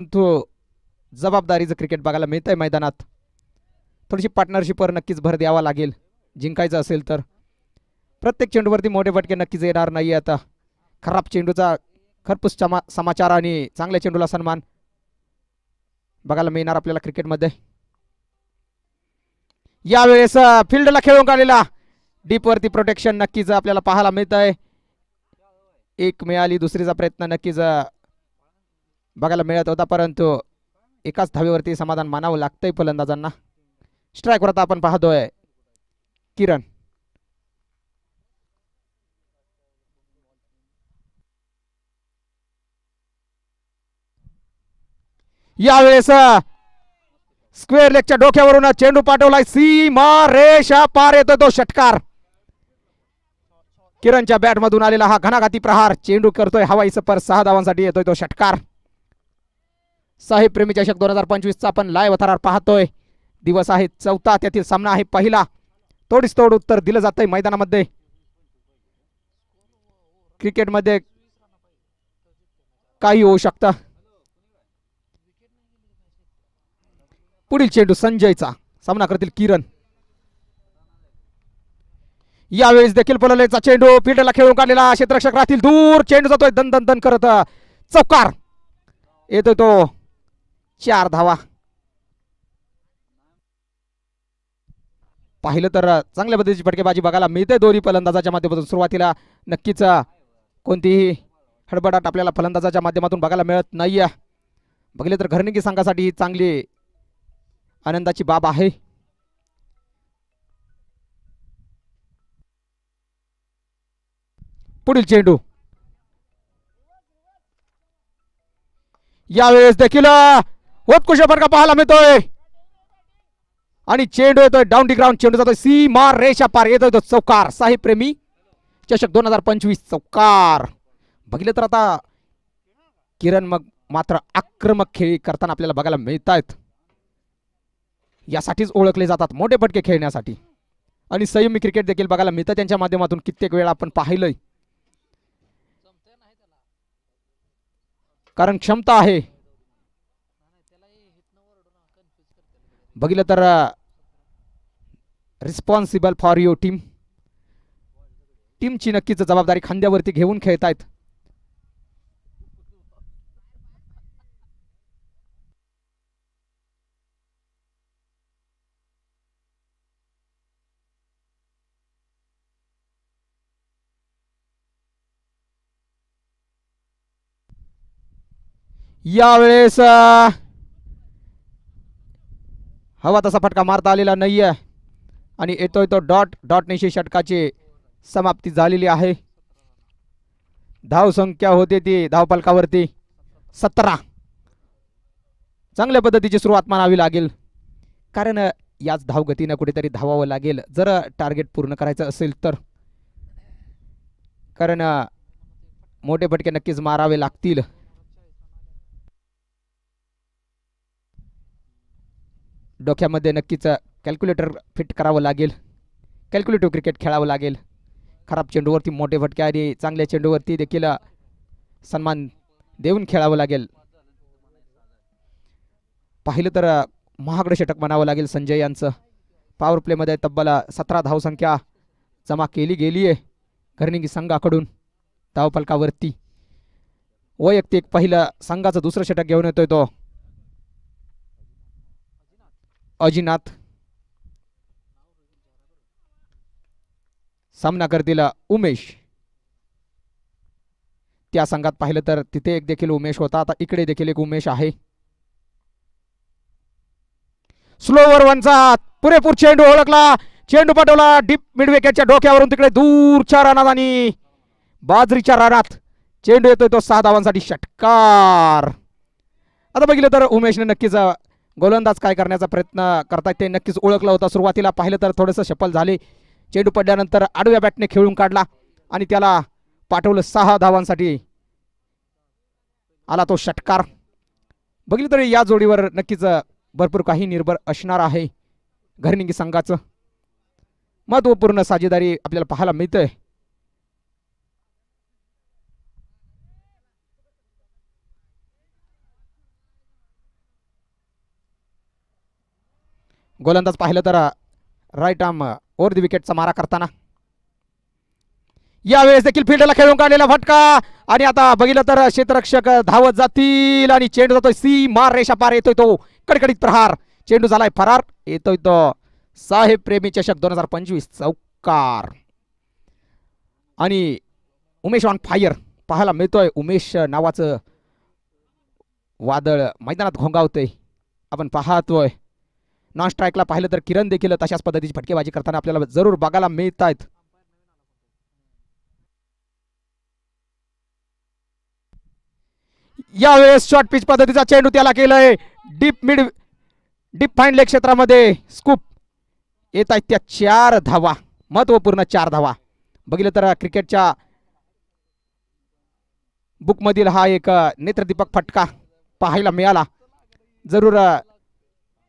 तो जबाबदारीचं क्रिकेट बघायला मिळतंय मैदानात थोडीशी पार्टनरशिपवर नक्कीच भर द्यावा लागेल. जिंकायचं असेल तर. प्रत्येक चेंडूवरती मोठे फटके नक्कीच येणार नाही आता. खराब चेंडूचा खरपूस चमा समाचार आणि चांगल्या चेंडूला सन्मान बघायला मिळणार आपल्याला क्रिकेटमध्ये यावेळेस फिल्डला खेळून काढलेला डीपवरती प्रोटेक्शन नक्कीच आपल्याला पाहायला मिळत आहे एक मिळाली दुसरीचा प्रयत्न नक्कीच बघायला मिळत होता परंतु एकाच धावेवरती समाधान मानावं लागतंय फलंदाजांना. स्ट्राईकवर आता आपण पाहतोय किरण. यावेळेस स्क्वेअर लेगच्या डोक्यावरून चेंडू पाठवलाय सीमा रेषा पार येतोय तो षटकार. किरणच्या बॅटमधून आलेला हा घणाघाती प्रहार चेंडू करतोय हवाई पर सहा धावांसाठी येतोय तो षटकार. साहेब प्रेमी चषक दोन हजार पंचवीसचा आपण लाईव्ह थरार पाहतोय. दिवस आहे चौथा त्यातील सामना आहे पहिला. तोडीस तोड उत्तर दिलं जातंय मैदानामध्ये. क्रिकेटमध्ये काही होऊ शकतं. पुढील चेंडू संजयचा. सामना करतील किरण. यावेळेस देखील पललेचा चेंडू फिल्डला खेळून काढलेला क्षेत्ररक्षक राहतील दूर. चेंडू जातोय दन दन दन करत. चौकार. येतोय तो. चार धावा. पाहिलं तर चांगल्या पद्धतीची फटकेबाजी बघायला मिळते दोन्ही फलंदाजाच्या माध्यमातून. सुरुवातीला नक्कीच कोणतीही हडबडाट आपल्याला फलंदाजाच्या माध्यमातून बघायला मिळत नाहीये. बघले तर घरणिकी संघासाठी ही चांगली आनंदाची बाब आहे. पुढील चेंडू. यावेळेस देखील उत्कृष्ट फरका पाहायला मिळतोय. आणि चेंडू येतोय डाऊन डी ग्राउंड चेंडू जातोय. सी मार रेषा पार येतोय तो चौकार. साहेब प्रेमी चषक दोन हजार पंचवीस चौकार. बघितलं तर आता किरण मग मात्र आक्रमक खेळ करताना आपल्याला बघायला मिळत आहेत यासाठीच ओळखले जातात मोठे फटके खेळण्यासाठी. आणि संयमी क्रिकेट देखील बघायला मिळतं. त्यांच्या माध्यमातून कित्येक वेळा आपण पाहिलंय. कारण क्षमता आहे. बघितलं तर रिस्पॉन्सिबल फॉर युअर टीम टीमची नक्कीच जबाबदारी खांद्यावरती घेऊन खेळतायत यावेळेस हवा तसा फटका मारता आलेला नाहीये. आणि येतोय तो डॉट डॉट निशी षटकाची समाप्ती झालेली आहे. धाव संख्या होते ती धावपालकावरती सतरा. चांगल्या पद्धतीची सुरुवात मानावी लागेल. कारण याच धावगतीनं कुठेतरी धावावं लागेल. जर टार्गेट पूर्ण करायचं असेल तर. कारण मोठे फटके नक्कीच मारावे लागतील. डोक्यामध्ये नक्कीच कॅल्क्युलेटर फिट करावं लागेल. कॅल्क्युलेटिव्ह क्रिकेट खेळावं लागेल. खराब चेंडूवरती मोठे फटके आणि चांगल्या चेंडूवरती देखील सन्मान देऊन खेळावं लागेल. पाहिलं तर महागडं षटक म्हणावं लागेल संजय यांचं. पॉवर प्लेमध्ये तब्बल सतरा धावसंख्या जमा केली गेली आहे. घरनिंगी संघाकडून धावफलकावरती वैयक्तिक पहिलं संघाचं दुसरं षटक घेऊन येतोय तो. अजिनाथ. सामना करतील उमेश. त्या संघात पाहिलं तर तिथे एक देखील उमेश होता. आता इकडे देखील एक उमेश आहे. स्लोवर वनचा पुरेपूर चेंडू ओळखला. चेंडू पाठवला डीप मिडविकेटच्या डोक्यावरून तिकडे दूरच्या रानात आणि बाजरीच्या रानात चेंडू येतोय तो सहा धावांसाठी षटकार. आता बघितलं तर उमेशने नक्कीच गोलंदाज काय करण्याचा प्रयत्न करतात ते नक्कीच ओळखलं होतं. सुरुवातीला पाहिलं तर थोडंसं शफल झाले. चेंडू पडल्यानंतर आडव्या बॅटने खेळून काढला आणि त्याला पाठवलं सहा धावांसाठी. आला तो षटकार. बघितलं तरी या जोडीवर नक्कीच भरपूर काही निर्भर असणार आहे. घरनिंगी संघाचं महत्त्वपूर्ण साजेदारी आपल्याला पाहायला मिळतंय. गोलंदाज पाहिलं तर राईट आर्म ओव्हर द विकेटचा मारा करताना. यावेळेस देखील फिल्डला खेळून काढलेला फटका. आणि आता बघितलं तर क्षेत्ररक्षक धावत जातील आणि चेंडू जातोय. सी मार रेषा पार येतोय तो. कडकडीत प्रहार. चेंडू झालाय फरार. येतोय तो साहेब प्रेमी चषक दोन हजार पंचवीस चौकार. आणि उमेश ऑन फायर पाहायला मिळतोय. उमेश नावाचं वादळ मैदानात घोंगावतंय. आपण पाहतोय. नॉन स्ट्राईकला पाहिलं तर किरण देखील तशाच पद्धतीची फटकेबाजी करताना आपल्याला जरूर बघायला मिळत आहेत यावेळेस शॉर्ट पिच पद्धतीचा चेंडू त्याला केलंय. Deep mid deep fine leg क्षेत्रामध्ये. स्कूप येत आहेत त्या चार धावा. महत्त्वपूर्ण चार धावा. बघितलं तर क्रिकेटच्या बुकमधील हा एक नेत्रदीपक फटका पाहायला मिळाला. जरूर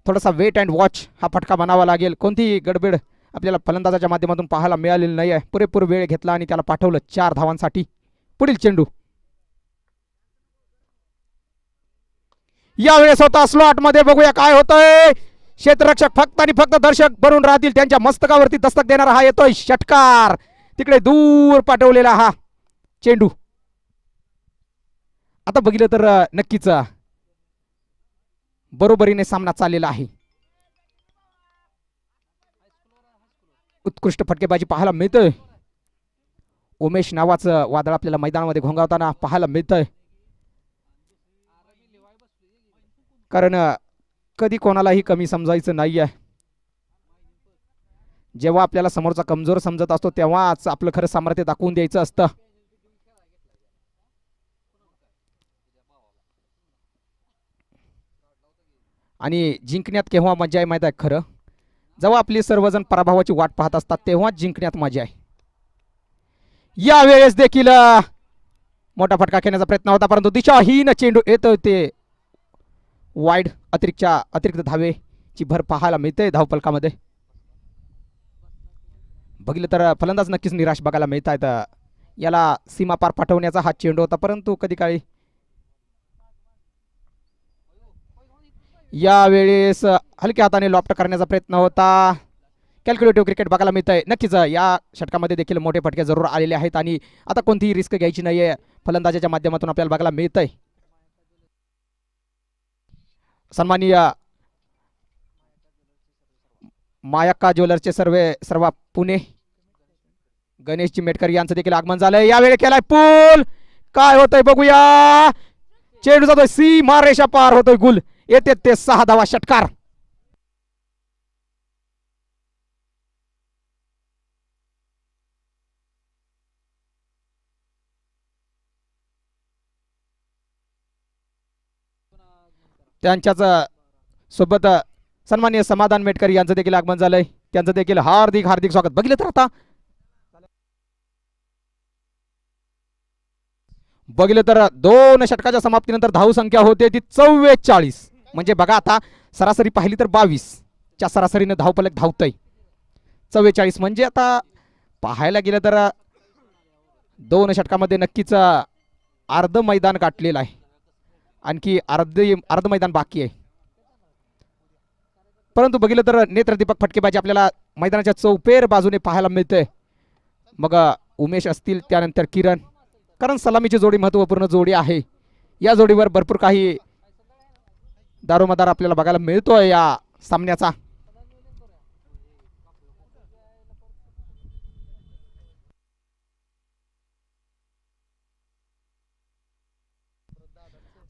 थोडासा वेट अँड वॉच हा फटका बनावा लागेल. कोणतीही गडबड आपल्याला फलंदाजाच्या माध्यमातून पाहायला मिळालेली नाही आहे पुरेपूर वेळ घेतला आणि त्याला पाठवलं चार धावांसाठी. पुढील चेंडू. यावेळेस होता स्लॉटमध्ये. बघूया काय होतंय. क्षेत्ररक्षक फक्त आणि फक्त दर्शक बनून राहतील. त्यांच्या मस्तकावरती दस्तक देणारा हा येतोय षटकार. तिकडे दूर पाठवलेला हा चेंडू. आता बघितलं तर नक्कीच बरोबरीने सामना चाललेला आहे. उत्कृष्ट फटकेबाजी पाहायला मिळतंय. उमेश नावाचं वादळ आपल्याला मैदानामध्ये घोंगावताना पाहायला मिळतंय. कारण कधी कोणालाही कमी समजायचं नाही आहे जेव्हा आपल्याला समोरचा कमजोर समजत असतो तेव्हाच आपलं खरं सामर्थ्य दाखवून द्यायचं असतं. आणि जिंकण्यात केव्हा मजा आहे माहीत आहे खरं? जेव्हा आपली सर्वजण पराभवाची वाट पाहत असतात तेव्हा जिंकण्यात मजा आहे. यावेळेस देखील मोठा फटका खेळण्याचा प्रयत्न होता परंतु दिशाहीन चेंडू येतो ते. वाईड अतिरिक्तच्या अतिरिक्त धावेची भर पाहायला मिळते धावपलकामध्ये. बघितलं तर फलंदाज नक्कीच निराश बघायला मिळत आहेत याला सीमा पार पाठवण्याचा हा चेंडू होता परंतु कधी काळी यावेळेस हलक्या हाताने लॉप्ट करण्याचा प्रयत्न होता. कॅल्क्युलेटिव्ह क्रिकेट बघायला मिळतंय. आहे नक्कीच या षटकामध्ये देखील मोठे फटके जरूर आलेले आहेत आणि आता कोणतीही रिस्क घ्यायची नाही आहे फलंदाजाच्या माध्यमातून आपल्याला बघायला मिळत आहे सन्माननीय मायक्का ज्वेलर्सचे सर्व सर्व पुणे गणेश चिमेटकर यांचं देखील आगमन झालंय. यावेळी केलाय पूल. काय होतंय बघूया. चेंडू जातोय. सी मार रेषा पार होतोय गुल. येते ते सहा धावा षटकार. त्यांच्याच सोबत सन्मान्य समाधान मेटकर यांचं देखील आगमन झालंय. त्यांचं देखील हार्दिक हार्दिक स्वागत. बघितलं तर आता. बघितलं तर दोन षटकाच्या समाप्तीनंतर धाव संख्या होते ती चव्वेचाळीस. म्हणजे बघा आता सरासरी पाहिली तर बावीस. च्या सरासरीनं धावपलक धावतंय. चव्वेचाळीस म्हणजे आता पाहायला गेलं तर दोन षटकामध्ये नक्कीच अर्ध मैदान गाठलेलं आहे. आणखी अर्धे अर्ध मैदान बाकी आहे. परंतु बघितलं तर नेत्रदीपक फटकेबाजी आपल्याला मैदानाच्या चौपेर बाजूने पाहायला मिळते मग उमेश असतील त्यानंतर किरण. कारण सलामीची जोडी महत्त्वपूर्ण जोडी आहे. या जोडीवर भरपूर काही दारोमदार आपल्याला बघायला मिळतोय या सामन्याचा.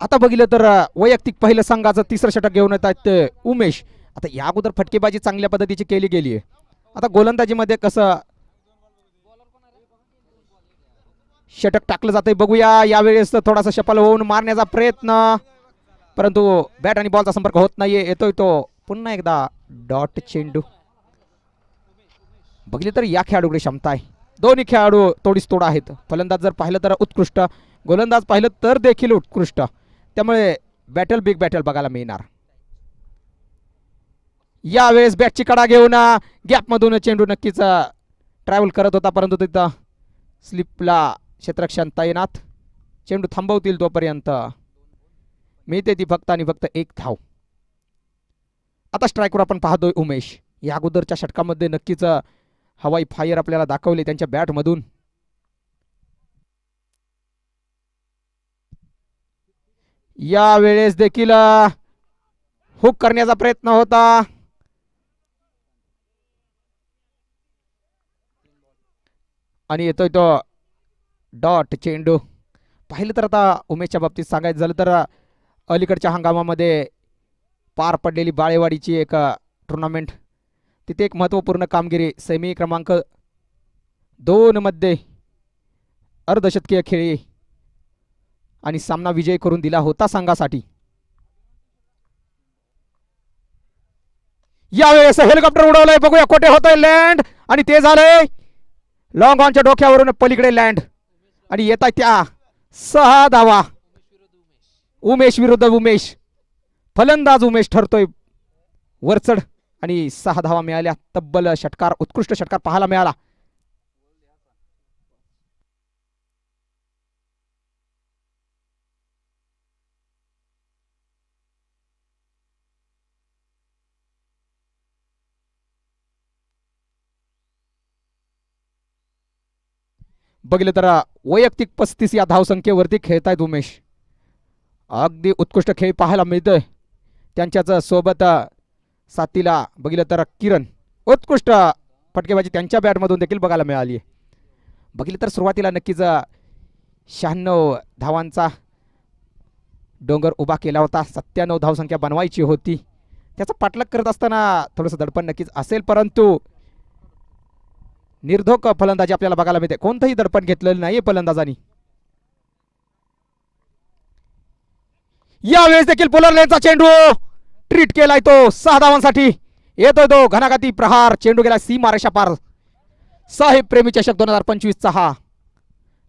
आता बघितलं तर वैयक्तिक पहिलं संघाचं तिसरं षटक घेऊन येत आहेत उमेश. आता या अगोदर फटकेबाजी चांगल्या पद्धतीची केली गेली आहे आता गोलंदाजीमध्ये कसं षटक टाकलं जातंय बघूया. यावेळेस थोडासा शपल होऊन मारण्याचा प्रयत्न. परंतु बॅट आणि बॉलचा संपर्क होत नाहीये. येतोय तो. पुन्हा एकदा डॉट चेंडू. बघितले तर या खेळाडूकडे क्षमता आहे. दोन्ही खेळाडू तोडीस तोड आहेत. फलंदाज जर पाहिलं तर उत्कृष्ट. गोलंदाज पाहिलं तर देखील उत्कृष्ट. त्यामुळे बॅटल बिग बॅटल बघायला मिळणार. यावेळेस बॅटची कडा घेऊन गॅपमधून चेंडू नक्कीच ट्रॅव्हल करत होता. परंतु तिथं स्लिपला क्षेत्रक्षण तैनात. चेंडू थांबवतील तोपर्यंत. मिळते ती फक्त आणि फक्त एक धाव. आता स्ट्राईकवर आपण पाहतोय उमेश. या अगोदरच्या षटकामध्ये नक्कीच हवाई फायर आपल्याला दाखवले त्यांच्या बॅटमधून या वेळेस देखील हुक करण्याचा प्रयत्न होता. आणि येतोय तो डॉट चेंडू. पाहिलं तर आता उमेशच्या बाबतीत सांगायचं झालं तर अलीकडच्या हंगामामध्ये पार पडलेली बाळेवाडीची एक टुर्नामेंट तिथे एक महत्त्वपूर्ण कामगिरी सेमी क्रमांक दोनमध्ये अर्धशतकीय खेळी आणि सामना विजय करून दिला होता संघासाठी. यावेळेस हेलिकॉप्टर उडवलंय. बघूया कोठे होतंय लँड आणि ते झालंय लॉंग ऑनच्या डोक्यावरून पलीकडे लँड आणि येत आहे त्या सहा धावा. उमेश विरुद्ध उमेश. फलंदाज उमेश ठरतोय. वरचढ आणि सहा धावा मिळाल्या. तब्बल षटकार उत्कृष्ट षटकार पाहायला मिळाला. बघितलं तर वैयक्तिक पस्तीस या धावसंख्येवरती खेळतायत उमेश. अगदी उत्कृष्ट खेळ पाहायला मिळतोय. त्यांच्याच सोबत साथीला बघितलं तर किरण उत्कृष्ट फटकेबाजी त्यांच्या बॅटमधून देखील बघायला मिळाली आहे. बघितलं तर सुरुवातीला नक्कीच शहाण्णव धावांचा डोंगर उभा केला होता. सत्त्याण्णव धावसंख्या बनवायची होती. त्याचा पाठलाग करत असताना थोडंसं दडपण नक्कीच असेल परंतु निर्धोक फलंदाजी आपल्याला बघायला मिळते. कोणतंही दडपण घेतलेलं नाही फलंदाजांनी. यावेळेस देखील पोलर लेनचा चेंडू ट्रीट केलाय तो सहा धावांसाठी. येतोय तो घनाघाती प्रहार चेंडू गेला सी मारेशा पार. साहेब प्रेमी चषक दोन हजार पंचवीसचा हा.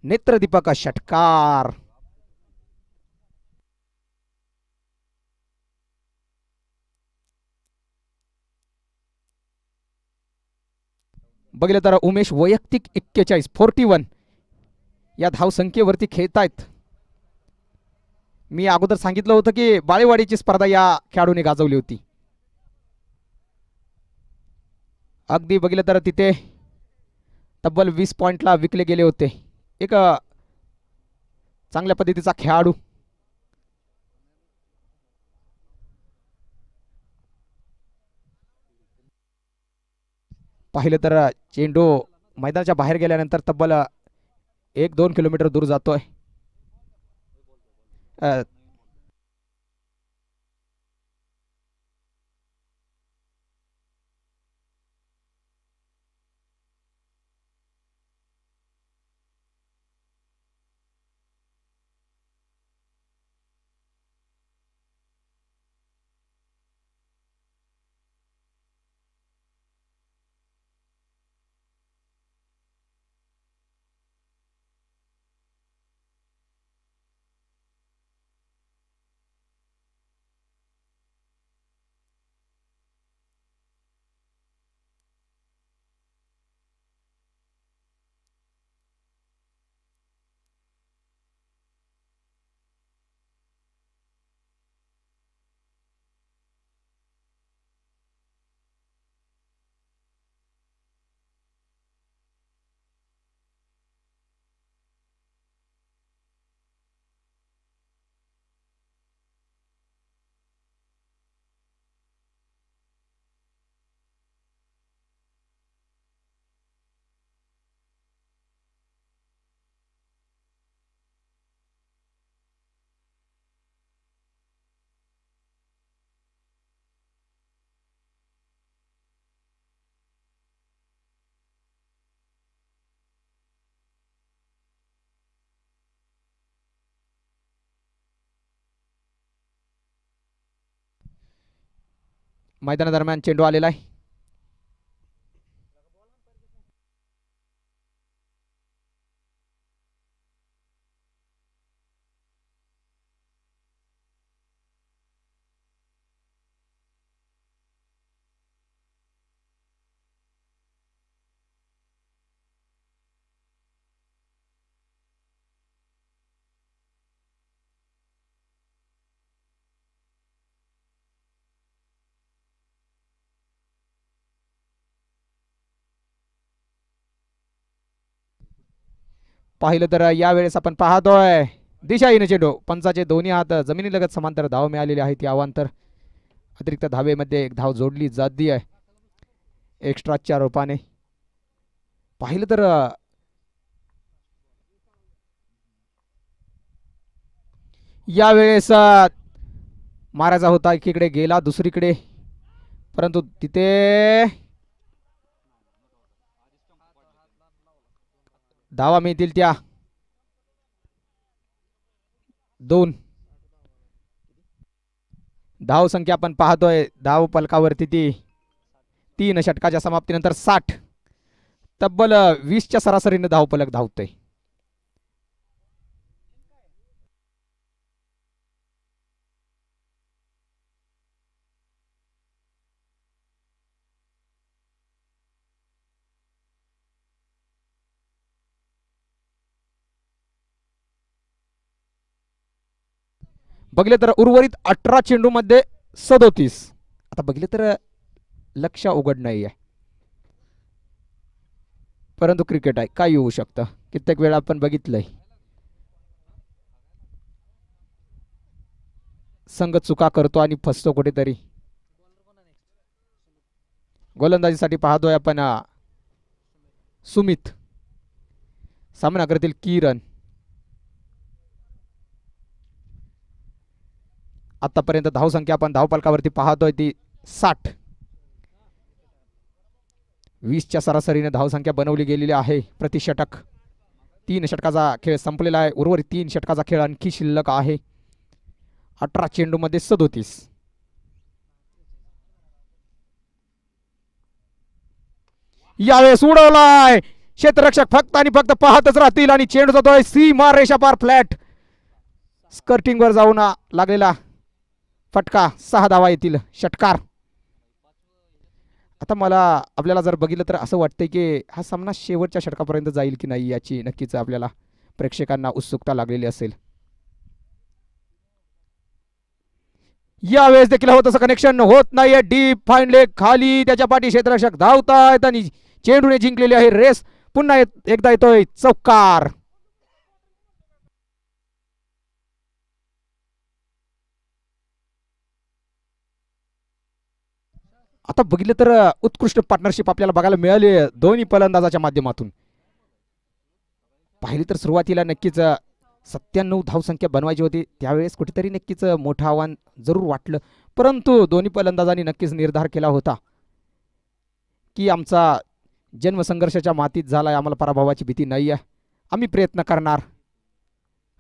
नेत्रदीपक षटकार. बघितलं तर उमेश वैयक्तिक एक्केचाळीस फोर्टी वन. या धावसंख्येवरती खेळतायत. मी अगोदर सांगितलं होतं की बाळेवाडीची स्पर्धा या खेळाडूने गाजवली होती. अगदी बघितलं तर तिथे तब्बल वीस पॉईंटला विकले गेले होते. एक चांगल्या पद्धतीचा खेळाडू. पाहिलं तर चेंडू मैदानाच्या बाहेर गेल्यानंतर तब्बल एक दोन किलोमीटर दूर जातोय. uh, मैदानादरम्यान चेंडू आलेला आहे. पाहिलं तर यावेळेस आपण पाहतोय. दिशाहीन चेंडू पंचाचे दोन्ही हात जमिनीलगत समांतर धाव मिळालेले आहेत या अवांतर. अतिरिक्त धावेमध्ये एक धाव जोडली जाती आहे. एक्स्ट्राच्या रूपाने. पाहिलं तर यावेळेस मारायचा होता एकीकडे गेला दुसरीकडे. परंतु तिथे धावा मिळतील त्या. दोन. धाव संख्या आपण पाहतोय. धाव पलकावरती ती. तीन षटकाच्या समाप्तीनंतर साठ. तब्बल वीसच्या सरासरीने धाव पलक धावतोय. बघले तर उर्वरित अठरा चेंडूमध्ये सदोतीस. आता बघले तर लक्ष उघड नाही आहे परंतु क्रिकेट आहे काय येऊ शकतं? कित्येक वेळा आपण बघितलंय. संघ चुका करतो आणि फसतो कुठेतरी. गोलंदाजीसाठी पाहतोय आपण सुमित. सामना करतील किरण. आतापर्यंत धावसंख्या आपण धावपलकावरती पाहतोय ती साठ. वीसच्या सरासरीने धावसंख्या बनवली गेलेली आहे. प्रतिषटक तीन षटकाचा खेळ संपलेला आहे. उर्वरित तीन षटकाचा खेळ आणखी शिल्लक आहे. अठरा चेंडूमध्ये सदोतीस. यावेळेस उडवलाय. क्षेत्ररक्षक फक्त आणि फक्त पाहतच राहतील आणि चेंडू जातोय सीमा रेषा पार फ्लॅट. स्कर्टिंगवर जाऊन लागलेला. फटका सहा धावा येतील. षटकार. आता मला आपल्याला जर बघितलं तर असं वाटतंय की हा सामना शेवटच्या षटकापर्यंत जाईल की नाही याची नक्कीच आपल्याला प्रेक्षकांना उत्सुकता लागलेली असेल. यावेळेस देखील होत असं कनेक्शन होत नाहीये. डीप फाईन लेग खाली त्याच्या पाठी क्षेत्ररक्षक धावतायत आणि चेंडूने जिंकलेली आहे रेस पुन्हा एकदा येतोय चौकार. आता बघितलं तर उत्कृष्ट पार्टनरशिप आपल्याला बघायला मिळाली दोन्ही फलंदाजाच्या माध्यमातून. पाहिली तर सुरुवातीला नक्कीच सत्त्याण्णव धावसंख्या बनवायची होती. त्यावेळेस कुठेतरी नक्कीच मोठं आव्हान जरूर वाटलं. परंतु दोन्ही फलंदाजांनी नक्कीच निर्धार केला होता की आमचा जन्मसंघर्षाच्या मातीत झाला आहे आम्हाला पराभवाची भीती नाही आहे आम्ही प्रयत्न करणार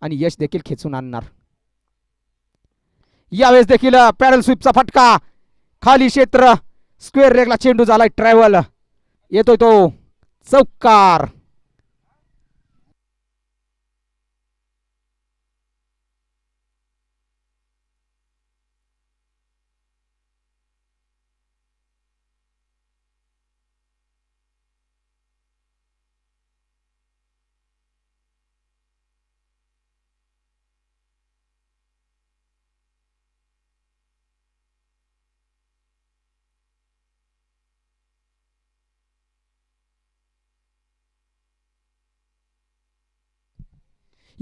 आणि यश देखील खेचून आणणार. यावेळेस देखील अ, पॅडल स्वीपचा फटका. खाली क्षेत्र. स्क्वेअर रेगला चेंडू झालाय ट्रॅव्हल. येतोय तो. चौकार.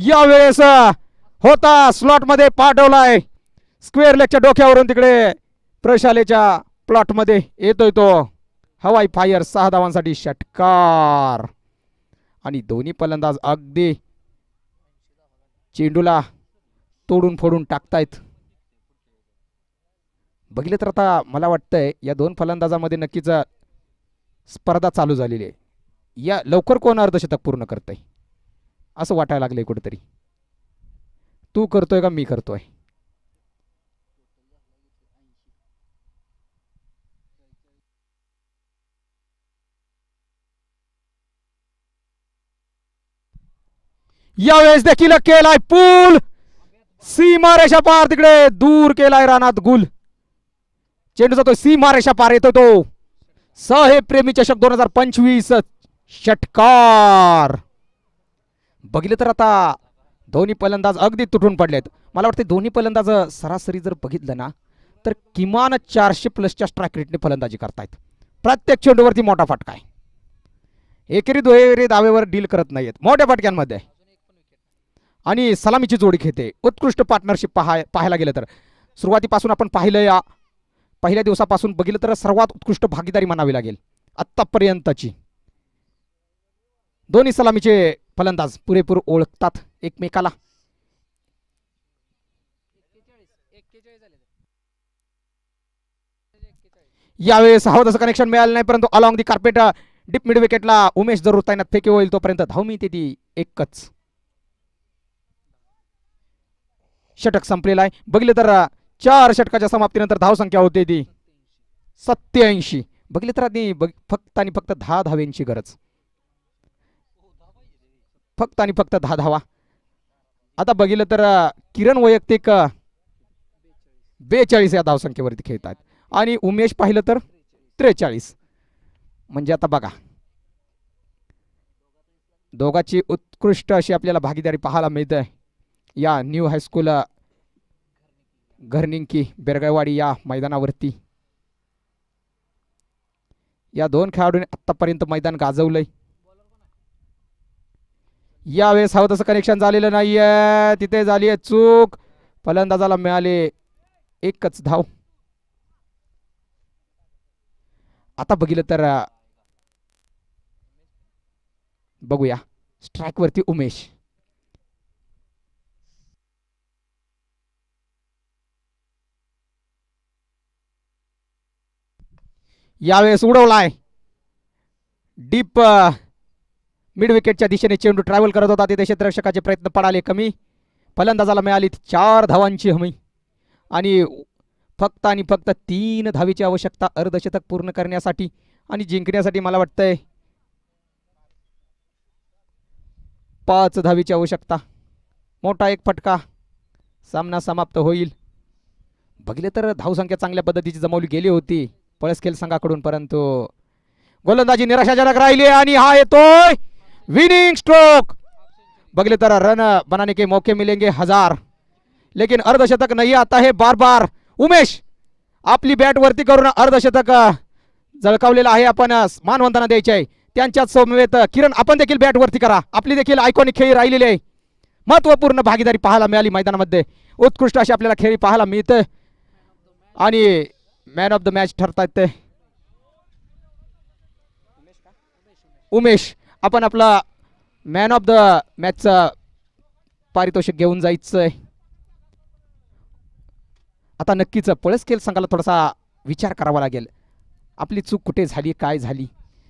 यावेळेस वेळेस होता स्लॉटमध्ये पाठवलाय. स्क्वेअर लेगच्या डोक्यावरून तिकडे प्रशालेच्या प्लॉटमध्ये येतोय तो. हवाई फायर सहा धावांसाठी षटकार. आणि दोन्ही फलंदाज अगदी चेंडूला तोडून फोडून टाकतायत. बघितलं तर आता मला वाटतंय या दोन फलंदाजामध्ये नक्कीच स्पर्धा चालू झालेली आहे. या लवकर कोण अर्धशतक पूर्ण करतंय? असं वाटायला लागलंय कुठेतरी. तू करतोय का मी करतोय? यावेळेस देखील केलाय पूल. सीमा रेषा पार तिकडे. दूर केलाय रानात गुल. चेंडू जातोय सीमा रेषा पार येतो तो. सहे प्रेमी चषक दोन हजार पंचवीस. षटकार. बघितलं तर आता दोन्ही फलंदाज अगदी तुटून पडलेत. मला वाटते दोन्ही फलंदाज सरासरी जर बघितलं ना तर किमान चारशे प्लसच्या स्ट्राईक रेटने फलंदाजी करतायत. प्रत्येक चेंडूवरती मोठा फटका आहे. एकेरी दुहेरी दावेवर डील करत नाहीत मोठ्या फटक्यांमध्ये. आणि सलामीची जोडी घेते उत्कृष्ट पार्टनरशिप पाहाय पाहायला गेलं तर. सुरुवातीपासून आपण पाहिलं या पहिल्या दिवसापासून बघितलं तर सर्वात उत्कृष्ट भागीदारी म्हणावी लागेल. आत्तापर्यंतची. दोन्ही सलामीचे फलंदाज पुरेपूर ओळखतात एकमेकाला. यावेळेस हवं तसं कनेक्शन मिळालं नाही परंतु along the carpet deep mid विकेटला Umesh जरूर तैनात फेकी होईल तोपर्यंत. धावमी ते ती एकच. षटक संपलेला आहे. बघितलं तर uh, चार षटकाच्या समाप्तीनंतर धाव संख्या होते ती. सत्याऐंशी बघितलं तर आधी फक्त आणि फक्त दहा धावेंची गरज. फक्त आणि फक्त दहा धावा. आता बघितलं तर किरण वैयक्तिक बेचाळीस या धावसंख्येवरती खेळतात. आणि उमेश पाहिलं तर त्रेचाळीस. म्हणजे आता बघा. दोघाची उत्कृष्ट अशी आपल्याला भागीदारी पाहायला मिळते या न्यू हायस्कूल घरनिंकी बेरगळवाडी या मैदानावरती. या दोन खेळाडूंनी आत्तापर्यंत मैदान गाजवलंय. यावेळेस हवं तसं कनेक्शन झालेलं नाहीये. तिथे झाली आहे चूक. फलंदाजाला मिळाले एकच धाव. आता बघितलं तर बघूया. स्ट्राईक वरती उमेश. यावेळेस उडवलाय. डीप मिड विकेटच्या दिशेने चेंडू ट्रॅव्हल करत होता. तिथे क्षेत्ररक्षकाचे प्रयत्न पडाले कमी. फलंदाजाला मिळाली चार धावांची हमी. आणि फक्त आणि फक्त तीन धावीची आवश्यकता अर्धशतक पूर्ण करण्यासाठी आणि जिंकण्यासाठी मला वाटतंय पाच धावीची आवश्यकता. मोठा एक फटका. सामना समाप्त होईल. बघितले तर धावसंख्या चांगल्या पद्धतीची जमवली गेली होती. पळसखेल संघाकडून परंतु गोलंदाजी निराशाजनक राहिली आणि हा येतोय. विनिंग स्ट्रोक बघले तर रन बनाने के मौके मिलेंगे हजार। लेकिन अर्धशतक नहीं आता है बार बार उमेश आपली बॅट वरती करून अर्धशतक झळकावलेलं आहे आपण मानवंदना मानवंतांना द्यायचे आहे. त्यांच्याच समवेत किरण आपण देखील बॅट वरती करा. आपली देखील आयकॉनिक खेळी राहिलेली आहे. महत्त्वपूर्ण भागीदारी पाहायला मिळाली मैदानामध्ये. उत्कृष्ट अशी आपल्याला खेळी पाहायला मिळते. आणि मॅन ऑफ द मॅच ठरतायत ते. उमेश. आपण आपला मॅन ऑफ द मॅचचं पारितोषिक घेऊन जायचंय. आता नक्कीच पळसखेल संघाला थोडासा विचार करावा लागेल. आपली चूक कुठे झाली काय झाली?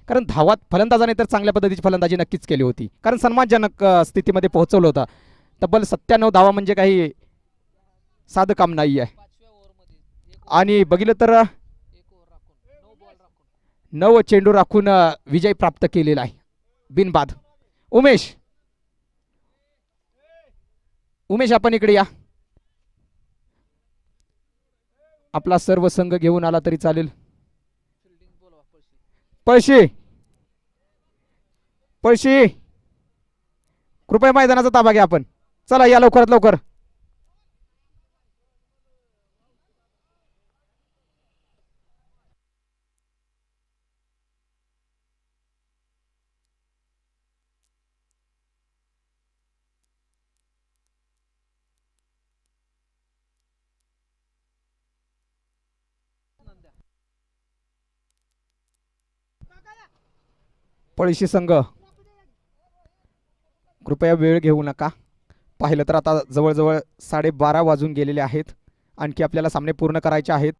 कारण धावात फलंदाजाने तर चांगल्या पद्धतीची फलंदाजी नक्कीच केली होती. कारण सन्मानजनक स्थितीमध्ये पोहोचवलं होतं. तब्बल सत्त्याण्णव धावा म्हणजे काही साधं काम नाही आहे. आणि बघितलं तर नव चेंडू राखून विजय प्राप्त केलेला आहे. बिनबाद उमेश. उमेश आपण इकडे या. आपला सर्व संघ घेऊन आला तरी चालेल. पळशी. पळशी. कृपया मैदानाचा ताबा घ्या आपण. चला या लवकरात लवकर. पळशी संघ. कृपया वेळ घेऊ नका. पाहिलं तर आता जवळजवळ साडेबारा वाजून गेलेले आहेत. आणखी आपल्याला सामने पूर्ण करायचे आहेत.